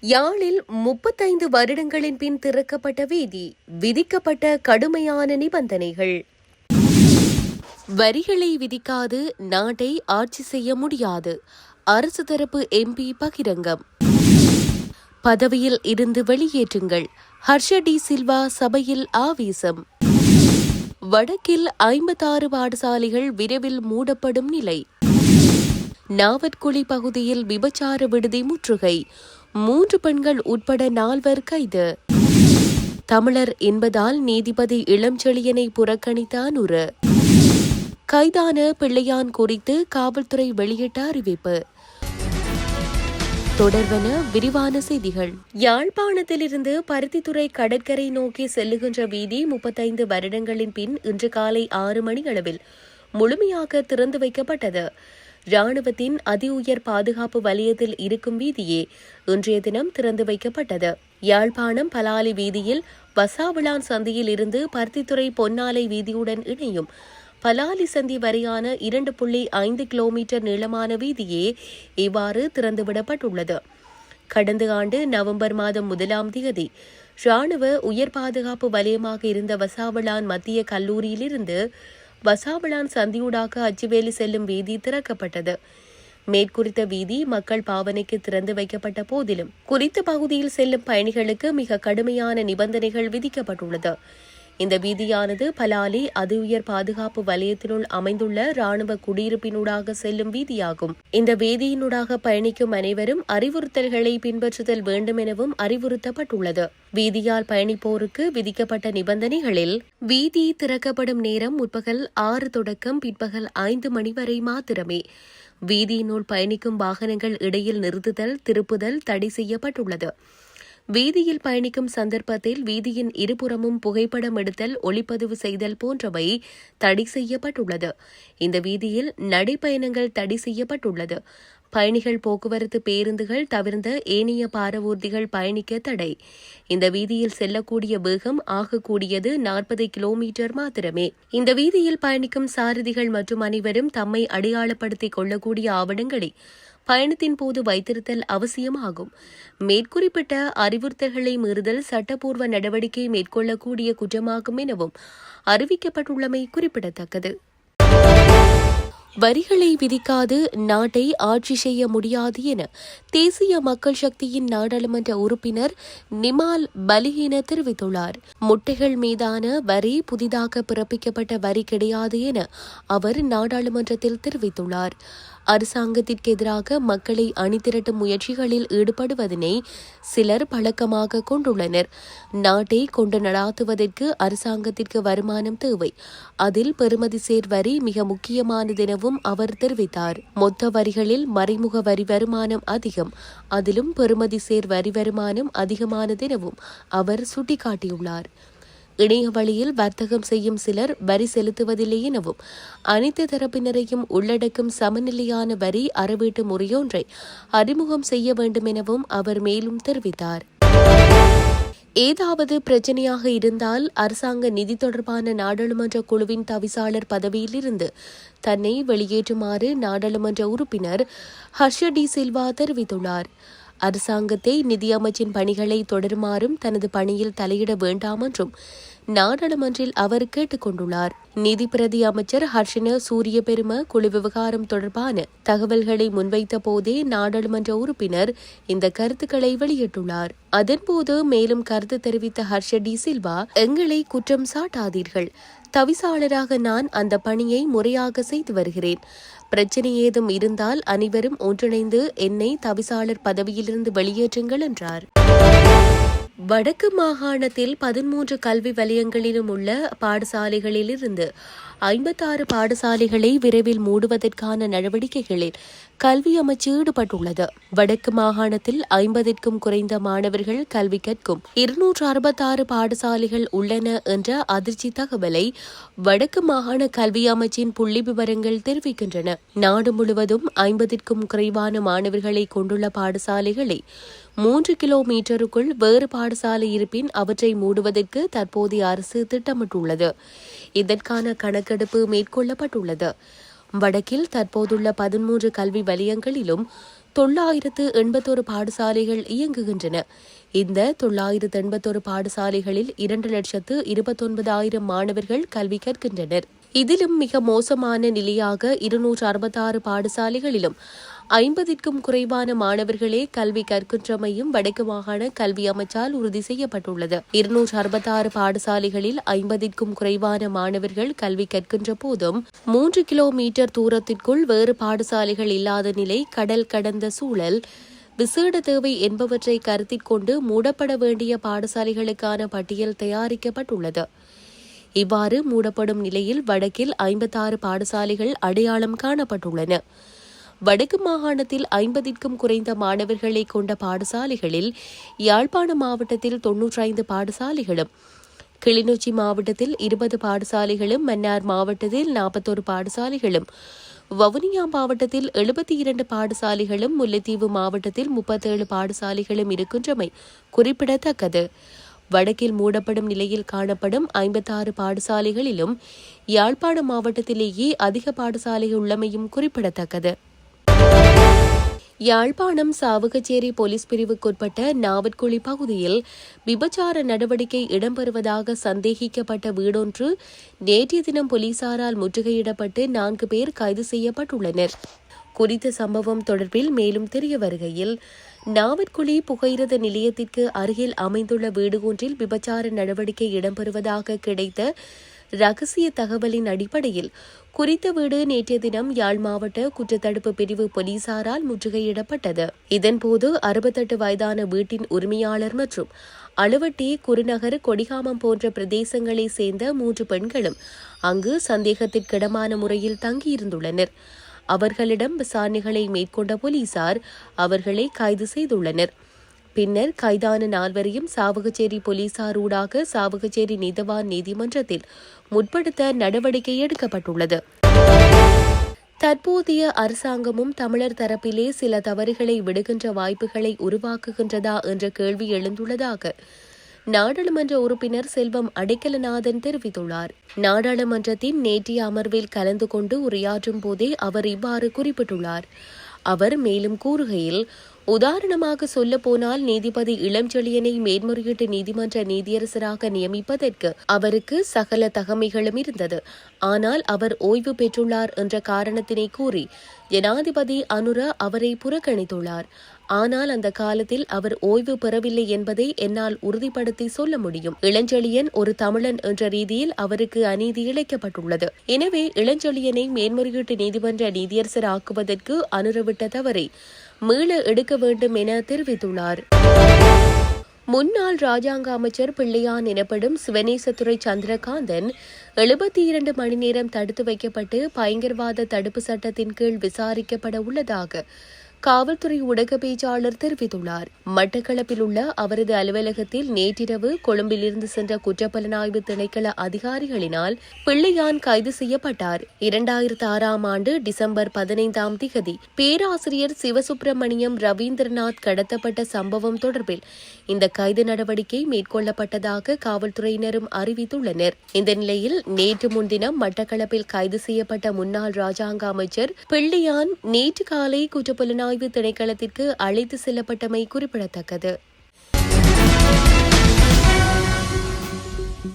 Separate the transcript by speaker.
Speaker 1: யாழில் முப்பத்தைந்து வருடங்களின் பின் திறக்கப்பட்ட வீதி விதிக்கப்பட்ட கடுமையான நிபந்தனைகள். வரிகளை விதிக்காது நாட்டை ஆட்சி செய்ய முடியாது. அரசு தரப்பு எம்பி பகிரங்கம். பதவியில் இருந்து வெளியேற்றுங்கள். ஹர்ஷ டி சில்வா சபையில் ஆவேசம். வடக்கில் ஐம்பத்தாறு பாடசாலைகள் விரைவில் மூடப்படும் நிலை. நாவற்குழி பகுதியில் விபச்சார விடுதி முற்றுகை. மூன்று பெண்கள் உட்பட நால்வர் கைது. தமிழர் என்பதால் நீதிபதி இளஞ்செழியனை புறக்கணித்தான் உரு. கைதான பிள்ளையான் குறித்து காவல்துறை வெளியிட்ட அறிவிப்பு. தொடர்வன விரிவான செய்திகள். யாழ்ப்பாணத்திலிருந்து பருத்தித்துறை கடற்கரை நோக்கி செல்லுகின்ற வீதி முப்பத்தைந்து வருடங்களின் பின் இன்று காலை ஆறு மணி அளவில் முழுமையாக திறந்து வைக்கப்பட்டது. ராணுவத்தின் அதி உயர் பாதுகாப்பு வலயத்தில் இருக்கும் வீதியே இன்றைய தினம் திறந்து வைக்கப்பட்டது. யாழ்ப்பாணம் பலாலி வீதியில் வசாவிளான் சந்தியில் இருந்து பருத்தித்துறை பொன்னாலை வீதியுடன் இணையும் பலாலி சந்தி வரையான இரண்டு புள்ளி ஐந்து கிலோமீட்டர் நீளமான வீதியே இவ்வாறு திறந்துவிடப்பட்டுள்ளது கடந்த ஆண்டு நவம்பர் மாதம் முதலாம் தேதி ராணுவ உயர் பாதுகாப்பு வலயமாக இருந்த வசாவளான் மத்திய கல்லூரியிலிருந்து வசாவளான் சந்தியூடாக அச்சுவேலி செல்லும் வீதி திறக்கப்பட்டது. மேற்குறித்த வீதி மக்கள் பாவனைக்கு திறந்து வைக்கப்பட்ட போதிலும் குறித்த பகுதியில் செல்லும் பயணிகளுக்கு மிக கடுமையான நிபந்தனைகள் விதிக்கப்பட்டுள்ளது. இந்த வீதியானது பலாலி அது உயர் பாதுகாப்பு வலயத்தினுள் அமைந்துள்ள ராணுவ குடியிருப்பினூடாக செல்லும் வீதியாகும். இந்த வீதியினூடாக பயணிக்கும் அனைவரும் அறிவுறுத்தல்களை பின்பற்றுதல் வேண்டும் எனவும் அறிவுறுத்தப்பட்டுள்ளது. வீதியால் பயணிப்போருக்கு விதிக்கப்பட்ட நிபந்தனைகளில் வீதி திறக்கப்படும் நேரம் முற்பகல் ஆறு தொடக்கம் பிற்பகல் ஐந்து மணி வரை மாத்திரமே. வீதியினுள் பயணிக்கும் வாகனங்கள் இடையில் நிறுத்துதல் திருப்புதல் தடை செய்யப்பட்டுள்ளது. வீதியில் பயணிக்கும் சந்தர்ப்பத்தில் வீதியின் இருபுறமும் புகைப்படம் எடுத்தல் ஒளிப்பதிவு செய்தல் போன்றவை தடை செய்யப்பட்டுள்ளது. இந்த வீதியில் நடைப்பயணங்கள் தடை செய்யப்பட்டுள்ளது. பயணிகள் போக்குவரத்து பேருந்துகள் தவிர்ந்த ஏனைய பாரவூர்திகள் பயணிக்க தடை. இந்த வீதியில் செல்லக்கூடிய வேகம் ஆகக்கூடியது நாற்பது கிலோமீட்டர் மாத்திரமே. இந்த வீதியில் பயணிக்கும் சாரதிகள் மற்றும் அனைவரும் தம்மை அடையாளப்படுத்திக் கொள்ளக்கூடிய ஆவணங்களை பயணத்தின் போது வைத்திருத்தல் அவசியமாகும். மேற்குறிப்பிட்ட அறிவுறுத்தல்களை மீறுதல் சட்டப்பூர்வ நடவடிக்கை மேற்கொள்ளக்கூடிய குற்றமாகும் எனவும் அறிவிக்கப்பட்டுள்ளமை குறிப்பிடத்தக்கது. வரிகளை விதிக்காது நாட்டை ஆட்சி செய்ய முடியாது என தேசிய மக்கள் சக்தியின் நாடாளுமன்ற உறுப்பினர் நிமால் பலிஹீன தெரிவித்துள்ளார். முட்டைகள் மீதான வரி புதிதாக பிறப்பிக்கப்பட்ட வரி கிடையாது என அவர் நாடாளுமன்றத்தில் தெரிவித்துள்ளார். அரசாங்கத்திற்கு எதிராக மக்களை அணிதிரட்டும் முயற்சிகளில் ஈடுபடுவதனை சிலர் பழக்கமாக கொண்டுள்ளனர். நாட்டை கொண்டு நடாத்துவதற்கு அரசாங்கத்திற்கு வருமானம் தேவை. அதில் பெறுமதி சேர் வரி மிக முக்கியமானதெனவும் அவர் தெரிவித்தார். மொத்த வரிகளில் மறைமுக வரி வருமானம் அதிகம். அதிலும் பெறுமதி சேர் வரி வருமானம் அதிகமானதெனவும் அவர் சுட்டிக்காட்டியுள்ளார். இணைய வழியில் வர்த்தகம் செய்யும் சிலர் வரி செலுத்துவதில்லை எனவும் அனைத்து தரப்பினரையும் உள்ளடக்கும் சமநிலையான வரி அறவீட்டு முறையொன்றை அறிமுகம் செய்ய வேண்டும் எனவும் அவர் மேலும் தெரிவித்தார். ஏதாவது பிரச்சனையாக இருந்தால் அரசாங்க நிதி தொடர்பான நாடாளுமன்ற குழுவின் தவிசாளர் பதவியிலிருந்து தன்னை வெளியேற்றுமாறு நாடாளுமன்ற உறுப்பினர் ஹர்ஷ டி சில்வா தெரிவித்துள்ளார். அரசாங்கத்தை நிதியமைச்சின் பணிகளை தொடருமாறும் தனது பணியில் தலையிட வேண்டாம் என்றும் நாடாளுமன்றில் அவர் கேட்டுக் கொண்டுள்ளார் நிதி பிரதி அமைச்சர் ஹர்ஷன சூரிய பெரும குழு விவகாரம் தொடர்பான தகவல்களை முன்வைத்த போதே நாடாளுமன்ற உறுப்பினர் இந்த கருத்துக்களை வெளியிட்டுள்ளார். அதன்போது மேலும் கருத்து தெரிவித்த ஹர்ஷ டி சில்வா எங்களை குற்றம் சாட்டாதீர்கள். தவிசாளராக நான் அந்த பணியை முறையாக செய்து வருகிறேன். பிரச்சனை ஏதும் இருந்தால் அனைவரும் ஒன்றிணைந்து என்னை தவிசாளர் பதவியிலிருந்து வெளியேற்றுங்கள் என்றார். வடக்கு மாகாணத்தில் பதிமூன்று கல்வி வலயங்களிலும் உள்ள பாடசாலைகளிலிருந்து ஐம்பத்தாறு பாடசாலைகளை விரைவில் மூடுவதற்கான நடவடிக்கைகளில் கல்வி அமைச்சு ஈடுபட்டுள்ளது. வடக்கு மாகாணத்தில் ஐம்பதிற்கும் குறைந்த மாணவர்கள் கல்வி கற்கும் இருநூற்று அறுபத்தாறு பாடசாலைகள் உள்ளன என்ற அதிர்ச்சி தகவலை வடக்கு மாகாண கல்வி அமைச்சின் புள்ளி விவரங்கள் தெரிவிக்கின்றன. நாடு முழுவதும் ஐம்பதிற்கும் குறைவான மாணவர்களை கொண்டுள்ள பாடசாலைகளை மூன்று கிலோமீட்டருக்குள் வேறு பாடசாலை இருப்பின் அவற்றை மூடுவதற்கு தற்போதைய அரசு திட்டமிட்டுள்ளது. இதற்கான கணக்கெடுப்பு மேற்கொள்ளப்பட்டுள்ளது. வடக்கில் தற்போதுள்ள பதிமூன்று கல்வி வலயங்களிலும் தொள்ளாயிரத்து எண்பத்தொரு பாடசாலைகள் இயங்குகின்றன. இந்த தொள்ளாயிரத்து எண்பத்தொரு பாடசாலைகளில் இரண்டு லட்சத்து இருபத்தொன்பதாயிரம் மாணவர்கள் கல்வி கற்கின்றனர். இதிலும் மிக மோசமான நிலையாக இருநூற்று அறுபத்தாறு பாடசாலைகளிலும் ஐம்பதிற்கும் குறைவான மாணவர்களே கல்வி கற்கின்றமையும் வடக்கு மாகாண கல்வி அமைச்சால் உறுதி செய்யப்பட்டுள்ளது. இருநூற்று அறுபத்தாறு பாடசாலைகளில் ஐம்பதிற்கும் குறைவான மாணவர்கள் கல்வி கற்கின்ற போதும் மூன்று கிலோமீட்டர் தூரத்திற்குள் வேறு பாடசாலைகள் இல்லாத நிலை கடல் கடந்த சூழல். விசேட தேவை என்பவற்றை கருத்தில் கொண்டு மூடப்பட வேண்டிய பாடசாலைகளுக்கான பட்டியல் தயாரிக்கப்பட்டுள்ளது. இவ்வாறு மூடப்படும் நிலையில் வடக்கில் ஐம்பத்தாறு பாடசாலைகள் அடையாளம் காணப்பட்டுள்ளன. வடக்கு மாகாணத்தில் ஐம்பதிற்கும் குறைந்த மாணவர்களை கொண்ட பாடசாலைகளில் யாழ்ப்பாண மாவட்டத்தில் தொன்னூற்றி ஐந்து பாடசாலைகளும் கிளிநொச்சி மாவட்டத்தில் இருபது பாடசாலைகளும் மன்னார் மாவட்டத்தில் நாற்பத்தோரு பாடசாலைகளும் வவுனியா மாவட்டத்தில் எழுபத்தி இரண்டு பாடசாலைகளும் முல்லைத்தீவு மாவட்டத்தில் முப்பத்தேழு பாடசாலைகளும் இருக்கின்றமை குறிப்பிடத்தக்கது. வடக்கில் மூடப்படும் நிலையில் காணப்படும் ஐம்பத்தாறு பாடசாலைகளிலும் யாழ்ப்பாண மாவட்டத்திலேயே அதிக பாடசாலை உள்ளமையும் குறிப்பிடத்தக்கது. யாழ்ப்பாணம் சாவகச்சேரி போலீஸ் பிரிவுக்குட்பட்ட நாவற்குழி பகுதியில் விபச்சார நடவடிக்கை இடம்பெறுவதாக சந்தேகிக்கப்பட்ட வீடொன்று நேற்றைய தினம் போலீசாரால் முற்றுகையிடப்பட்டு நான்கு பேர் கைது செய்யப்பட்டுள்ளனர். குறித்த சம்பவம் தொடர்பில் மேலும் தெரிய வருகையில் நாவற்குழி புகையிரத நிலையத்திற்கு அருகில் அமைந்துள்ள வீடு ஒன்றில் விபச்சார நடவடிக்கை இடம்பெறுவதாக கிடைத்த ரகசிய தகவலின் அடிப்படையில் குறித்த வீடு நேற்றைய தினம் யாழ் மாவட்ட குற்றத்தடுப்பு பிரிவு போலீசாரால் முற்றுகையிடப்பட்டது. இதன்போது அறுபத்தெட்டு வயதான வீட்டின் உரிமையாளர் மற்றும் அலுவட்டி குருநகர் கொடிகாமம் போன்ற பிரதேசங்களைச் சேர்ந்த மூன்று பெண்களும் அங்கு சந்தேகத்திற்கிடமான முறையில் தங்கியிருந்துள்ளனர். அவர்களிடம் விசாரணைகளை மேற்கொண்ட போலீசார் அவர்களை கைது செய்துள்ளனர். பின்னர் கைதான நால்வரையும் சாவகச்சேரி போலீசார் ஊடாக சாவகச்சேரி நீதவான் நீதிமன்றத்தில் முற்படுத்த நடவடிக்கை எடுக்கப்பட்டுள்ளது. தற்போதைய அரசாங்கமும் தமிழர் தரப்பிலே சில தவறுகளை விடுகின்ற வாய்ப்புகளை உருவாக்குகின்றதா என்ற கேள்வி எழுந்துள்ளதாக நாடாளுமன்ற உறுப்பினர் செல்வம் அடைக்கலநாதன் தெரிவித்துள்ளார். நாடாளுமன்றத்தின் நேற்றைய அமர்வில் கலந்து கொண்டு உரையாற்றும் போதே அவர் இவ்வாறு குறிப்பிட்டுள்ளார். அவர் மேலும் கூறுகையில் உதாரணமாக சொல்ல போனால் நீதிபதி இளஞ்செழியனை மேன்முறையீட்டு நீதிமன்ற நீதியரசராக நியமிப்பதற்கு அவருக்கு சகல தகமைகளும் இருந்தது. ஆனால் அவர் ஓய்வு பெற்றுள்ளார் என்ற காரணத்தினை கூறி ஜனாதிபதி அனுர அவரை புறக்கணித்துள்ளார். ஆனால் அந்த காலத்தில் அவர் ஓய்வு பெறவில்லை என்பதை என்னால் உறுதிப்படுத்தி சொல்ல முடியும். இளஞ்செழியன் ஒரு தமிழன் என்ற ரீதியில் அவருக்கு அநீதி இழைக்கப்பட்டுள்ளது. எனவே இளஞ்செழியனை மேன்முறையீட்டு நீதிமன்ற நீதியரசர் ஆக்குவதற்கு அனுரவிட்ட தவறை மீள எடுக்க வேண்டும் என தெரிவித்துள்ளார். முன்னாள் ராஜாங்க அமைச்சர் பிள்ளையான் எனப்படும் சிவனேசத்துறை சந்திரகாந்தன் எழுபத்தி இரண்டு மணி நேரம் தடுத்து வைக்கப்பட்டு பயங்கரவாத தடுப்பு சட்டத்தின் கீழ் விசாரிக்கப்பட உள்ளதாக காவல்துறை ஊடக பேச்சாளர் தெரிவித்துள்ளார். மட்டக்களப்பில் உள்ள அவரது அலுவலகத்தில் நேற்றிரவு கொழும்பிலிருந்து சென்ற குற்றப்புலனாய்வு திணைக்கள அதிகாரிகளினால் பிள்ளையான் கைது செய்யப்பட்டார். இரண்டாயிரத்தி ஆறாம் ஆண்டு டிசம்பர் பதினைந்தாம் திகதி பேராசிரியர் சிவசுப்பிரமணியம் ரவீந்திரநாத் கடத்தப்பட்ட சம்பவம் தொடர்பில் இந்த கைது நடவடிக்கை மேற்கொள்ளப்பட்டதாக காவல்துறையினரும் அறிவித்துள்ளனர். இந்த நிலையில் நேற்று முன்தினம் மட்டக்களப்பில் கைது செய்யப்பட்ட முன்னாள் ராஜாங்க அமைச்சர் பிள்ளையான் நேற்று காலை குற்றப்புலனாய்வு திணைக்களத்திற்கு அழைத்து செல்லப்பட்டமை குறிப்பிடத்தக்கது.